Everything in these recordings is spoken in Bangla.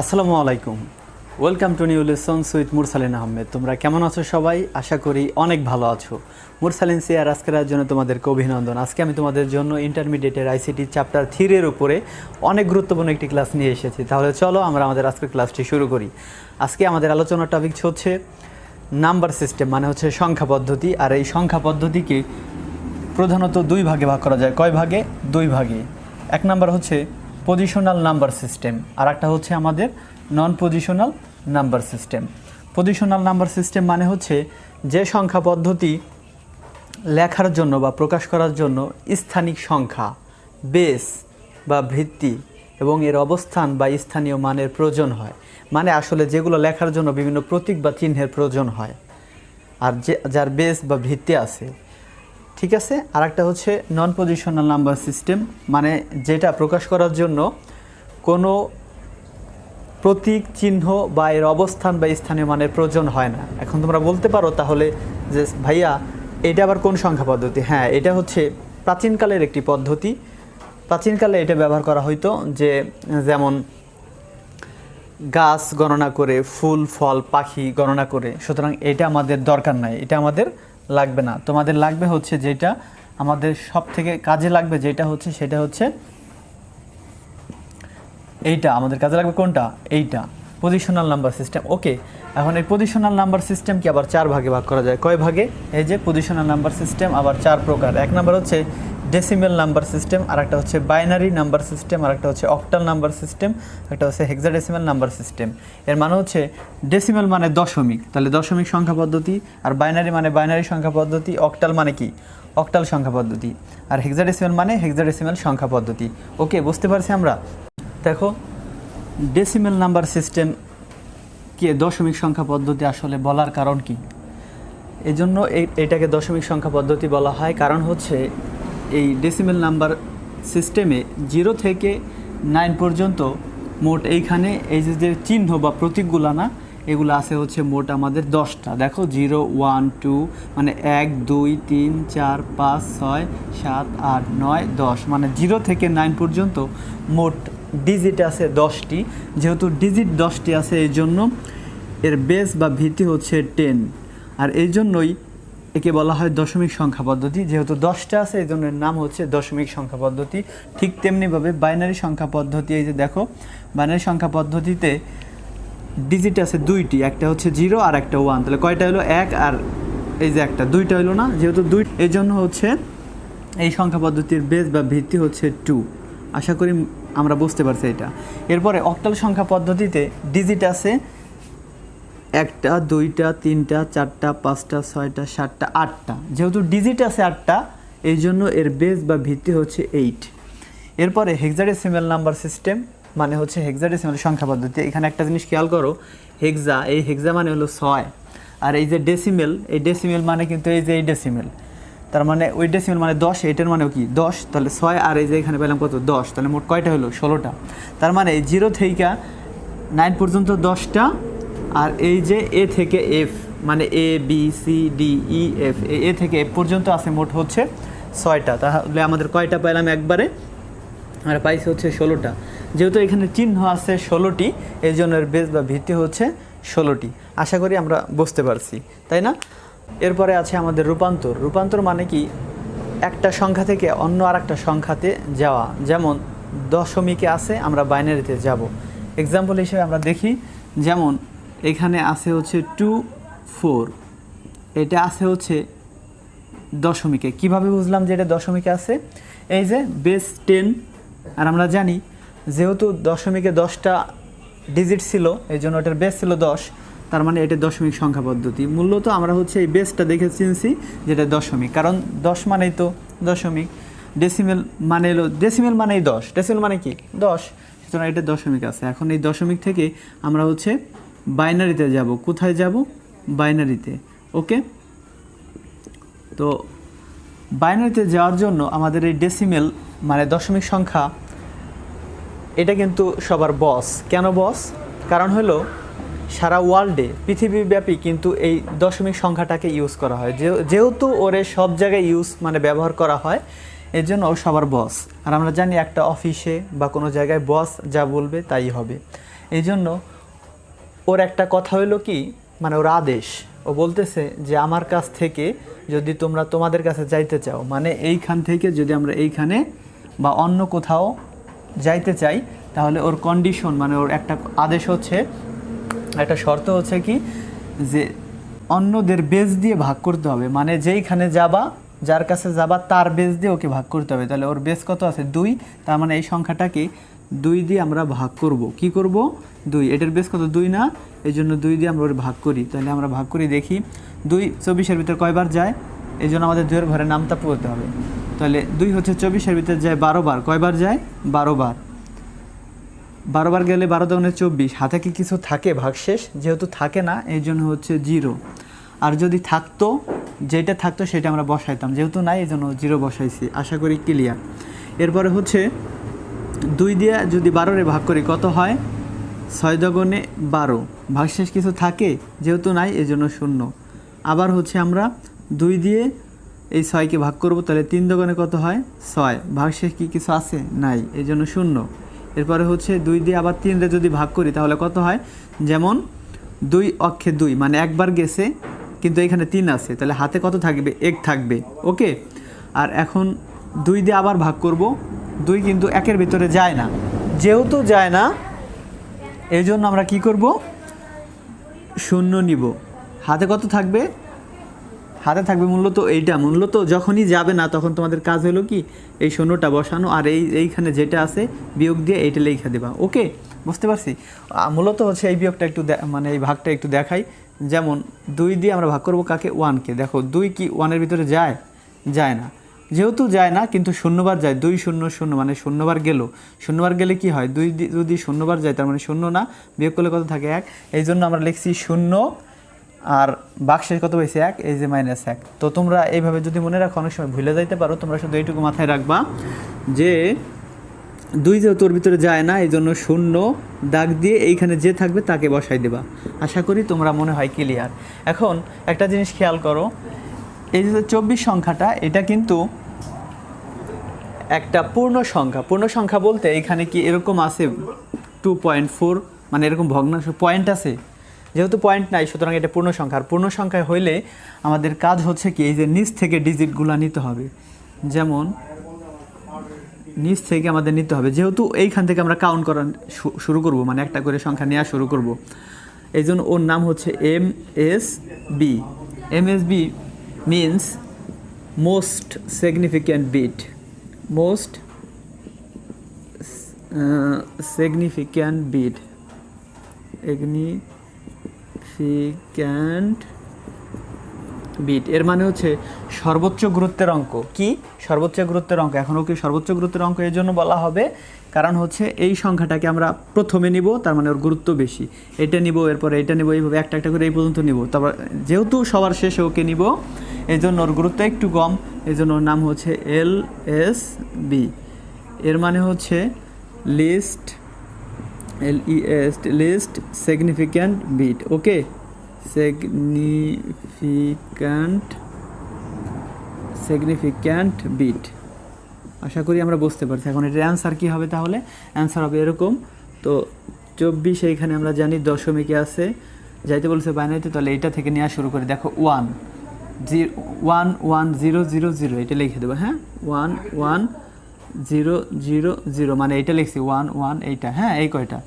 আসসালামু আলাইকুম। Welcome to new lessons with Mursalin Ahmed তোমরা কেমন আছো সবাই? আশা করি অনেক ভালো আছো। মুরসালিন সিয়ার আজকের জন্য তোমাদেরকে অভিনন্দন। আজকে আমি তোমাদের জন্য ইন্টারমিডিয়েটের আইসিটি চ্যাপ্টার থ্রির উপরে অনেক গুরুত্বপূর্ণ একটি ক্লাস নিয়ে এসেছি। তাহলে চলো আমরা আমাদের আজকের ক্লাসটি শুরু করি। আজকে আমাদের আলোচনার টপিক হচ্ছে নাম্বার সিস্টেম মানে হচ্ছে সংখ্যা পদ্ধতি। আর এই সংখ্যা পদ্ধতিকে প্রধানত দুই ভাগে ভাগ করা যায়। কয় ভাগে? দুই ভাগে। এক নাম্বার হচ্ছে পজিশনাল নাম্বার সিস্টেম আর একটা হচ্ছে আমাদের non positional number system positional number system মানে হচ্ছে যে সংখ্যা পদ্ধতি লেখার জন্য বা প্রকাশ করার জন্য স্থানিক সংখ্যা বেস বা ভিত্তি এবং এর অবস্থান বা স্থানীয় মানের প্রয়োজন হয়। মানে আসলে যেগুলো লেখার জন্য বিভিন্ন প্রতীক বা চিহ্নের প্রয়োজন হয়। আর যে, যার বেস বা ভিত্তি আছে ঠিক আছে? আর একটা হচ্ছে নন পজিশনাল নাম্বার সিস্টেম মানে যেটা প্রকাশ করার জন্য কোনো প্রতীক, চিহ্ন বা এর অবস্থান বা স্থানীয় মানের প্রয়োজন হয় না। এখন তোমরা বলতে পারো তাহলে যে, ভাইয়া, এটা আবার কোন সংখ্যা পদ্ধতি? হ্যাঁ এটা হচ্ছে প্রাচীনকালের একটি পদ্ধতি। প্রাচীনকালে এটা ব্যবহার করা হইতো যে, যেমন গাছ গণনা করে, ফুল, ফল, পাখি গণনা করে। সুতরাং এটা আমাদের দরকার নাই। এটা আমাদের লাগবে না। তোমাদের লাগবে হচ্ছে যেটা আমাদের সব থেকে কাজে লাগবে যেটা হচ্ছে সেটা হচ্ছে এইটা। আমাদের কাজে লাগবে কোনটা? এইটা। পজিশনাল নাম্বার সিস্টেম ওকে এখন এই পজিশনাল নাম্বার সিস্টেম কি? আবার চার ভাগে ভাগ করা যায়। কয় ভাগে? এই যে পজিশনাল নাম্বার সিস্টেম আবার চার প্রকার। এক নাম্বার হচ্ছে ডেসিমেল নাম্বার সিস্টেম আর একটা হচ্ছে বাইনারি নাম্বার সিস্টেম আর একটা হচ্ছে অক্টাল নাম্বার সিস্টেম একটা হচ্ছে হেক্সাডেসিমেল নাম্বার সিস্টেম এর মানে হচ্ছে ডেসিমেল মানে দশমিক। তাহলে দশমিক সংখ্যা পদ্ধতি, আর বাইনারি মানে বাইনারি সংখ্যা পদ্ধতি অক্টাল মানে কি? অক্টাল সংখ্যা পদ্ধতি। আর হেক্সাডেসিমেল মানে হেক্সাডেসিমেল সংখ্যা পদ্ধতি। ওকে বুঝতে পারছি আমরা? দেখো ডেসিমেল নাম্বার সিস্টেম কে দশমিক সংখ্যা পদ্ধতি আসলে বলার কারণ কি? এজন্য এটাকে দশমিক সংখ্যা পদ্ধতি বলা হয়। কারণ হচ্ছে এই ডেসিমেল নাম্বার সিস্টেমে জিরো থেকে নাইন পর্যন্ত মোট এইখানে এই যে চিহ্ন বা প্রতীকগুলো না এগুলো আছে হচ্ছে মোট আমাদের দশটা। দেখো জিরো ওয়ান টু মানে এক, দুই, তিন, চার, পাঁচ, ছয়, সাত, আট, নয়, দশ। মানে জিরো থেকে নাইন পর্যন্ত মোট ডিজিট আছে দশটি। যেহেতু ডিজিট দশটি আছে এই জন্য এর বেস বা ভিত্তি হচ্ছে টেন আর এই জন্যই একে বলা হয় দশমিক সংখ্যা পদ্ধতি। যেহেতু দশটা আছে, এই জন্যের নাম হচ্ছে দশমিক সংখ্যা পদ্ধতি। ঠিক তেমনিভাবে বাইনারি সংখ্যা পদ্ধতি, এই যে দেখো, বাইনারি সংখ্যা পদ্ধতিতে ডিজিট আছে দুইটি, একটা হচ্ছে জিরো আর একটা ওয়ান তাহলে কয়টা হলো? এক আর এই যে একটা, দুইটা হলো না? যেহেতু দুই, এই জন্য হচ্ছে এই সংখ্যা পদ্ধতির বেস বা ভিত্তি হচ্ছে টু আশা করি আমরা বুঝতে পারছি এটা। এরপরে অক্টাল সংখ্যা পদ্ধতিতে ডিজিট আছে একটা, দুইটা, তিনটা, চারটা, পাঁচটা, ছয়টা, সাতটা, আটটা। যেহেতু ডিজিট আছে আটটা, এই জন্য এর বেস বা ভিত্তি হচ্ছে এইট এরপরে হেক্সাডেসিমেল নাম্বার সিস্টেম মানে হচ্ছে হেক্সাডেসিমেল সংখ্যা পদ্ধতি। এখানে একটা জিনিস খেয়াল করো হেক্সা এই হেক্সা মানে হলো ছয়। আর এই যে ডেসিমেল এই ডেসিমেল মানে কিন্তু এই যে এই ডেসিমেল তার মানে ওই ডেসিমেল মানে দশ এটার মানে কি? দশ, তাহলে ছয় আর এই যে এখানে পেলাম কত? দশ। তাহলে মোট কয়টা হলো? ষোলোটা। তার মানে জিরো থেকে নাইন পর্যন্ত দশটা আর এই যে এ থেকে এফ মানে A, B, C, D, E, F, A থেকে এফ পর্যন্ত আছে মোট হচ্ছে ছয়টা। তাহলে আমাদের কয়টা পাইলাম একবারে? আর পাইছে হচ্ছে ষোলোটা। যেহেতু এখানে চিহ্ন আছে ষোলোটি, এই জন্য বেস বা ভিত্তি হচ্ছে ষোলোটি। আশা করি আমরা বুঝতে পারছি, তাই না? এরপরে আছে আমাদের রূপান্তর। রূপান্তর মানে কি? একটা সংখ্যা থেকে অন্য আর একটা সংখ্যাতে যাওয়া। যেমন দশমিকে আছে, আমরা বাইনারিতে যাব। এক্সাম্পল হিসেবে আমরা দেখি, যেমন এখানে আছে হচ্ছে টু ফোর এটা আছে হচ্ছে দশমিকে। কীভাবে বুঝলাম যে এটা দশমিকে আছে? এই যে বেস টেন আর আমরা জানি যেহেতু দশমিকে দশটা ডিজিট ছিল, এই জন্য এটার বেস ছিল দশ, তার মানে এটা দশমিক সংখ্যা পদ্ধতি। মূলত আমরা হচ্ছে এই বেসটা দেখে চিনছি যেটা দশমিক। কারণ দশ মানেই তো দশমিক ডেসিমেল মানে এলো ডেসিমেল মানেই দশ। ডেসিমেল মানে কি? দশ। সুতরাং এটা দশমিক আছে। এখন এই দশমিক থেকে আমরা হচ্ছে বাইনারিতে যাব। কোথায় যাব? বাইনারিতে। ওকে? তো বাইনারিতে যাওয়ার জন্য আমাদের এই ডেসিমেল মানে দশমিক সংখ্যা, এটা কিন্তু সবার বস কেন বস কারণ হলো সারা ওয়ার্ল্ডে পৃথিবীব্যাপী কিন্তু এই দশমিক সংখ্যাটাকে ইউজ করা হয়। যেহেতু ওরে সব জায়গায় ইউজ মানে ব্যবহার করা হয়, এর জন্য ও সবার বস আর আমরা জানি একটা অফিসে বা কোনো জায়গায় বস যা বলবে তাই হবে। এই জন্য ওর একটা কথা হলো কি মানে ওর আদেশ। ও বলতেছে যে, আমার কাছ থেকে যদি তোমরা তোমাদের কাছে যাইতে চাও মানে এইখান থেকে যদি আমরা এইখানে বা অন্য কোথাও যাইতে চাই, তাহলে ওর কন্ডিশন মানে ওর একটা আদেশ হচ্ছে, একটা শর্ত হচ্ছে কি, যে অন্যদের বেজ দিয়ে ভাগ করতে হবে। মানে যেইখানে যাবা, যার কাছে যাবা, তার বেজ দিয়ে ওকে ভাগ করতে হবে। তাহলে ওর বেজ কত আছে? দুই। তার মানে এই সংখ্যাটাকে দুই দিয়ে আমরা ভাগ করব। কি করব? দুই। এটার বেশ কত? দুই না? এই জন্য দুই দিয়ে আমরা ভাগ করি। তাহলে আমরা ভাগ করি দেখি। দুই চব্বিশের ভিতর কয়বার যায়? এই জন্য আমাদের দুইয়ের ঘরে নামতা পড়তে হবে। তাহলে দুই হচ্ছে চব্বিশের ভিতর যায় বারো বার। কয়বার যায়? বারো বার। বারো বার গেলে বারো দোকানে চব্বিশ। হাতে কি কিছু থাকে? ভাগশেষ যেহেতু থাকে না এই জন্য হচ্ছে জিরো। আর যদি থাকতো, যেটা থাকতো সেটা আমরা বসাইতাম। যেহেতু নাই এই জন্য জিরো বসাইছি। আশা করি ক্লিয়ার এরপরে হচ্ছে দুই দিয়ে যদি বারোরে ভাগ করি, কত হয়? ছয় দগনে বারো। ভাগশেষ কিছু থাকে, যেহেতু নাই এই জন্য শূন্য। আবার হচ্ছে আমরা দুই দিয়ে এই ছয়কে ভাগ করব, তাহলে তিন দোকানে কত হয়? ছয়। ভাগশেষ কি কিছু আছে? নাই এই জন্য শূন্য। এরপরে হচ্ছে দুই দিয়ে আবার তিনরে যদি ভাগ করি, তাহলে কত হয়? যেমন দুই অক্ষে দুই মানে একবার গেছে, কিন্তু এখানে তিন আছে, তাহলে হাতে কত থাকবে? এক থাকবে। ওকে? আর এখন দুই দিয়ে আবার ভাগ করব দুই কিন্তু একের ভিতরে যায় না। যেহেতু যায় না এই জন্য আমরা কি করব? শূন্য নিব। হাতে কত থাকবে? হাতে থাকবে মূলত এইটা। মূলত যখনই যাবে না, তখন তোমাদের কাজ হলো কি? এই শূন্যটা বসানো আর এই, এইখানে যেটা আছে, বিয়োগ দিয়ে এইটা লেখা দেবা। ওকে? বুঝতে পারছি? মূলত হচ্ছে এই বিয়োগটা একটু মানে এই ভাগটা একটু দেখাই। যেমন দুই দিয়ে আমরা ভাগ করব কাকে? ওয়ানকে। দেখো, দুই কি ওয়ানের ভিতরে যায়? যায় না। যেহেতু যায় না, কিন্তু শূন্যবার যায়। দুই শূন্য শূন্য মানে শূন্যবার গেল। শূন্যবার গেলে কি হয়? দুই যদি শূন্যবার যায়, তার মানে শূন্য না, বিয়োগ করলে কত থাকে এক? এই জন্য আমরা লিখছি শূন্য, আর বাক্সের কত হয়েছে এক? এই যে মাইনাস এক। তো তোমরা এইভাবে যদি মনে রাখো, অনেক সময় ভুলে যাইতে পারো, তোমরা শুধু এইটুকু মাথায় রাখবা যে দুই যে তোর ভিতরে যায় না, এই জন্য শূন্য দাগ দিয়ে এইখানে যে থাকবে তাকে বসাই দেবা। আশা করি তোমরা মনে হয় ক্লিয়ার এখন একটা জিনিস খেয়াল করো এই যে চব্বিশ সংখ্যাটা, এটা কিন্তু একটা পূর্ণ সংখ্যা। পূর্ণ সংখ্যা বলতে এখানে কি এরকম আছে টু পয়েন্ট ফোর মানে এরকম ভগ্নাংশ পয়েন্ট আছে। যেহেতু পয়েন্ট নাই, সুতরাং এটা পূর্ণ সংখ্যা। আর পূর্ণ সংখ্যায় হইলে আমাদের কাজ হচ্ছে কি, এই যে নিচ থেকে ডিজিটগুলো নিতে হবে। যেমন, নিচ থেকে আমাদের নিতে হবে। যেহেতু এইখান থেকে আমরা কাউন্ট করা শুরু করব মানে একটা করে সংখ্যা নেওয়া শুরু করব। এই জন্য ওর নাম হচ্ছে M S B M S B means most significant bit most significant bit significant bit এর মানে হচ্ছে সর্বোচ্চ গুরুত্বের অঙ্ক। কি? সর্বোচ্চ গুরুত্বের অঙ্ক। এখন কি সর্বোচ্চ গুরুত্বের অঙ্ক এই জন্য বলা হবে? কারণ হচ্ছে এই সংখ্যাটাকে আমরা প্রথমে নিব, তার মানে ওর গুরুত্ব বেশি। এটা নিব, এরপরে এটা নিব, এইভাবে একটা একটা করে এই পর্যন্ত নিব। তারপর যেহেতু সবার শেষে ওকে নিব এই জন্য ওর গুরুত্ব একটু কম। এই জন্য ওর নাম হচ্ছে এল এস বি। এর মানে হচ্ছে least, L E S, least significant bit. Okay? Significant significant bit. আশা করি আমরা বুঝতে পারছি। এখন এটার অ্যান্সার কী হবে তাহলে? অ্যান্সার হবে এরকম। তো চব্বিশ এইখানে আমরা জানি দশমিকে আছে। যাইতে বলছে বাইনারিতে, তাহলে এইটা থেকে নেওয়া শুরু করি। দেখো, one. Zero one one zero zero zero এটা লিখে দেবো হ্যাঁ? One one zero zero zero মানে এটা লিখছি ওয়ান ওয়ান এইটা হ্যাঁ এই কয়টা?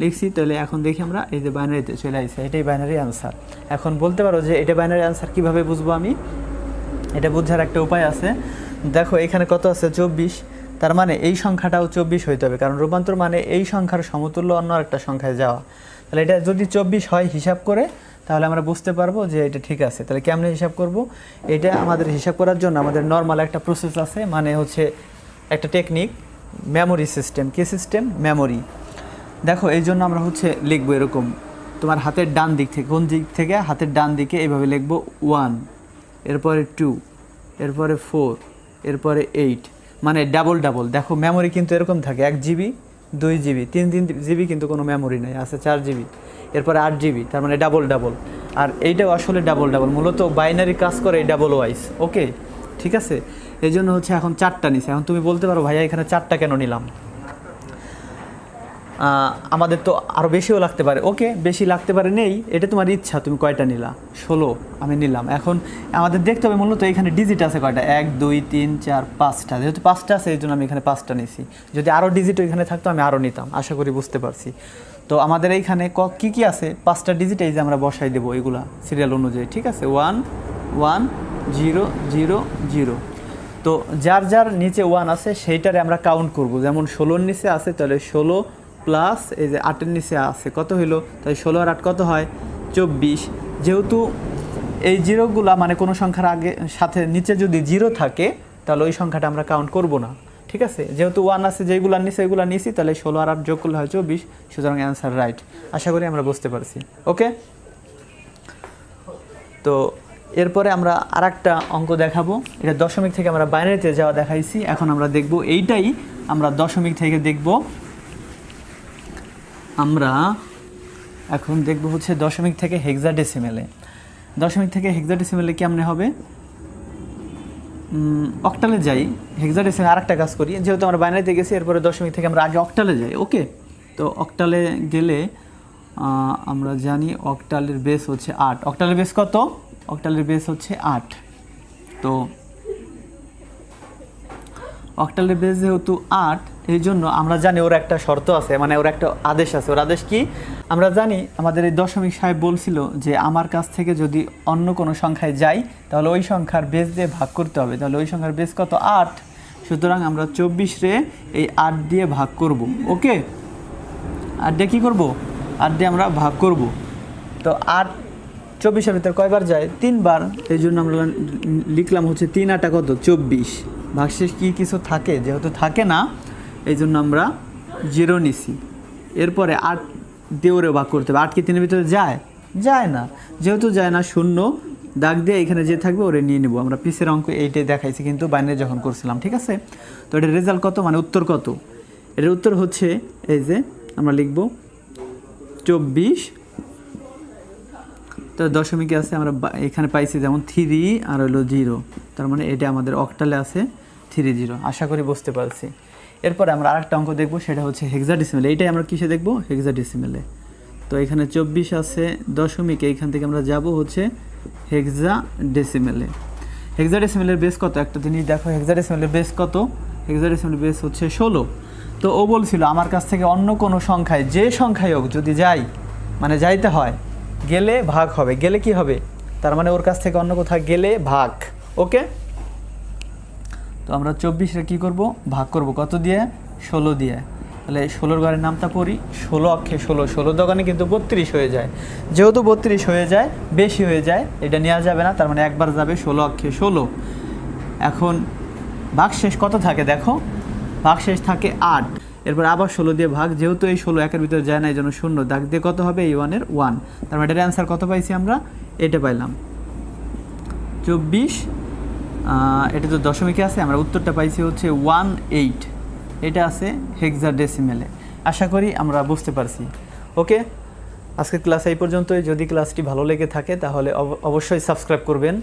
লিখছি, তাহলে এখন দেখি আমরা, এই যে বাইনারিতে চলে আসছে এটাই বাইনারি অ্যান্সার এখন বলতে পারো যে এটা বাইনারি অ্যান্সার কীভাবে বুঝব আমি? এটা বোঝার একটা উপায় আছে। দেখো, এখানে কত আছে? চব্বিশ। তার মানে এই সংখ্যাটাও চব্বিশ হইতে হবে, কারণ রূপান্তর মানে এই সংখ্যার সমতুল্য অন্য একটা সংখ্যায় যাওয়া। তাহলে এটা যদি চব্বিশ হয়, হিসাব করে তাহলে আমরা বুঝতে পারব যে এটা ঠিক আছে। তাহলে কেমনে হিসাব করব? এটা আমাদের হিসাব করার জন্য আমাদের নর্মাল একটা প্রসেস আছে মানে হচ্ছে একটা টেকনিক মেমোরি সিস্টেম কি সিস্টেম মেমোরি দেখো, এই জন্য আমরা হচ্ছে লিখব এরকম। তোমার হাতের ডান দিক থেকে, কোন দিক থেকে? হাতের ডান দিকে এইভাবে লিখব ওয়ান এরপরে টু এরপরে ফোর এরপরে এইট মানে ডাবল ডাবল দেখো মেমোরি কিন্তু এরকম থাকে, এক জিবি দুই জিবি, তিন তিন জিবি কিন্তু কোনো মেমোরি নেই, আছে চার জিবি, এরপরে আট জিবি, তার মানে ডাবল ডাবল আর এইটাও আসলে ডাবল ডাবল মূলত বাইনারি কাজ করে এই ডাবল ওয়াইস ওকে ঠিক আছে? এই জন্য হচ্ছে এখন চারটা নিছে, এখন তুমি বলতে পারো, ভাইয়া, এখানে চারটা কেন নিলাম? আমাদের তো আরও বেশিও লাগতে পারে। ওকে, বেশি লাগতে পারে নেই, এটা তোমার ইচ্ছা, তুমি কয়টা নিলা? ষোলো, আমি নিলাম। এখন আমাদের দেখতে হবে মূলত এখানে ডিজিট আছে কয়টা? এক, দুই, তিন, চার, পাঁচটা। যেহেতু পাঁচটা আছে, এই জন্য আমি এখানে পাঁচটা নিছি। যদি আরও ডিজিট এখানে থাকতো, আমি আরও নিতাম। আশা করি বুঝতে পারছি। তো আমাদের এইখানে ক, কী কী আছে? পাঁচটা ডিজিট এই যে আমরা বসাই দেবো এগুলা সিরিয়াল অনুযায়ী, ঠিক আছে? One one zero zero zero তো যার যার নিচে ওয়ান আছে, সেইটারে আমরা কাউন্ট করব। যেমন ষোলোর নিচে আছে, তাহলে ষোলো প্লাস এই যে আটের নিচে আছে, কত হইল? তাই ষোলো আর আট কত হয়? চব্বিশ। যেহেতু এই জিরোগুলা মানে কোনো সংখ্যার আগে, সাথে নিচে যদি জিরো থাকে, তাহলে ওই সংখ্যাটা আমরা কাউন্ট করব না। ঠিক আছে? যেহেতু ওয়ান আছে যেগুলো নিচে এগুলো নিছি তাহলে ষোলো আর আট যোগ করলে হয় চব্বিশ। সুতরাং অ্যান্সার রাইট আশা করি আমরা বুঝতে পারছি। ওকে তো এরপরে আমরা আর একটা অঙ্ক দেখাবো। এটা দশমিক থেকে আমরা বাইনারিতে যাওয়া দেখাইছি। এখন আমরা দেখব এইটাই আমরা দশমিক থেকে দেখব। আমরা এখন দেখব হচ্ছে দশমিক থেকে হেক্সাডেসিমেলে দশমিক থেকে হেক্সাডেসিমেলে কেমনে হবে? অক্টালে যাই। হেক্সাডেসিমেল আর একটা কাজ করি। যেহেতু আমরা বাইনারিতে গেছি, এরপরে দশমিক থেকে আমরা আগে অক্টালে যাই। ওকে? তো অক্টালে গেলে আমরা জানি অক্টালের বেস হচ্ছে আট। অক্টালের বেস কত? অক্টালের বেস হচ্ছে আট। তো অক্টালের বেস যেহেতু আট, এই জন্য আমরা জানি ওর একটা শর্ত আছে মানে ওর একটা আদেশ আছে। ওর আদেশ কি? আমরা জানি, আমাদের এই দশমিক সাহেব বলছিল যে আমার কাছ থেকে যদি অন্য কোনো সংখ্যায় যাই, তাহলে ওই সংখ্যার বেস দিয়ে ভাগ করতে হবে। তাহলে ওই সংখ্যার বেস কত? আট। সুতরাং আমরা চব্বিশ রে এই আট দিয়ে ভাগ করব। ওকে? আট দিয়ে কী করব? আট দিয়ে আমরা ভাগ করব। তো আট চব্বিশের ভিতরে কয়বার যায়? তিনবার। এই জন্য আমরা লিখলাম হচ্ছে তিন আটা কত? চব্বিশ। ভাগশেষ কি কিছু থাকে? যেহেতু থাকে না এই জন্য আমরা জিরো নিছি। এরপরে আট দিয়ে ওরে ভাগ করতে হবে। আট কি তিনের ভিতরে যায়? যায় না। যেহেতু যায় না, শূন্য দাগ দিয়ে এখানে যে থাকবে ওরে নিয়ে নেব। আমরা পিসের অঙ্ক এইটাই দেখাইছি কিন্তু বাইরে যখন করছিলাম, ঠিক আছে? তো এটার রেজাল্ট কত? মানে উত্তর কত? এটার উত্তর হচ্ছে, এই যে আমরা লিখব চব্বিশ। তো দশমিকে আছে, আমরা এখানে পাইছি যেমন থ্রি আর হলো জিরো তার মানে এটা আমাদের অক্টালে আছে। থ্রি জিরো আশা করি বুঝতে পারছি। এরপরে আমরা আরেকটা অঙ্ক দেখব, সেটা হচ্ছে হেক্সাডেসিমেলে এইটাই আমরা কিসে দেখব? হেক্সাডেসিমেলে তো এখানে চব্বিশ আছে, দশমিক, এইখান থেকে আমরা যাব হচ্ছে হেক্সা ডেসিমেলে হেক্সাডেসিমেলের বেস কত? একটা জিনিস দেখো হেক্সাডেসিমেলের বেস কত? হেক্সাডেসিমেলের বেস হচ্ছে ষোলো। তো ও বলছিল, আমার কাছ থেকে অন্য কোনো সংখ্যায়, যে সংখ্যায় হোক, যদি যাই মানে যাইতে হয়, গেলে ভাগ হবে। গেলে কি হবে? তার মানে ওর কাছ থেকে অন্য কোথাও গেলে ভাগ। ওকে? তো আমরা চব্বিশে কী করব? ভাগ করব। কত দিয়ে? ষোলো দিয়ে। তাহলে ষোলোর ঘরের নামটা পড়ি। ষোলো অক্ষে ষোলো। ষোলো দোকানে কিন্তু বত্রিশ হয়ে যায়। যেহেতু বত্রিশ হয়ে যায়, বেশি হয়ে যায়, এটা নেওয়া যাবে না। তার মানে একবার যাবে ষোলো অক্ষে ষোলো। এখন ভাগশেষ কত থাকে দেখো? ভাগশেষ থাকে আট। এরপর আবার ষোলো দিয়ে ভাগ। যেহেতু এই ষোলো একের ভিতরে যায় না, এই জন্য শূন্য। দাগ দিয়ে কত হবে? এই ওয়ানের ওয়ান। তার মানে এটার অ্যান্সার কত পাইছি আমরা? এটা পাইলাম। চব্বিশ এটা তো দশমিকে আছে, আমরা উত্তরটা পাইছি হচ্ছে ওয়ান এইট এটা আছে হেক্সা ডেসিমেলে আশা করি আমরা বুঝতে পারছি। ওকে আজকের ক্লাস এই পর্যন্তই। যদি ক্লাসটি ভালো লেগে থাকে, তাহলে অব- অবশ্যই সাবস্ক্রাইব করবেন।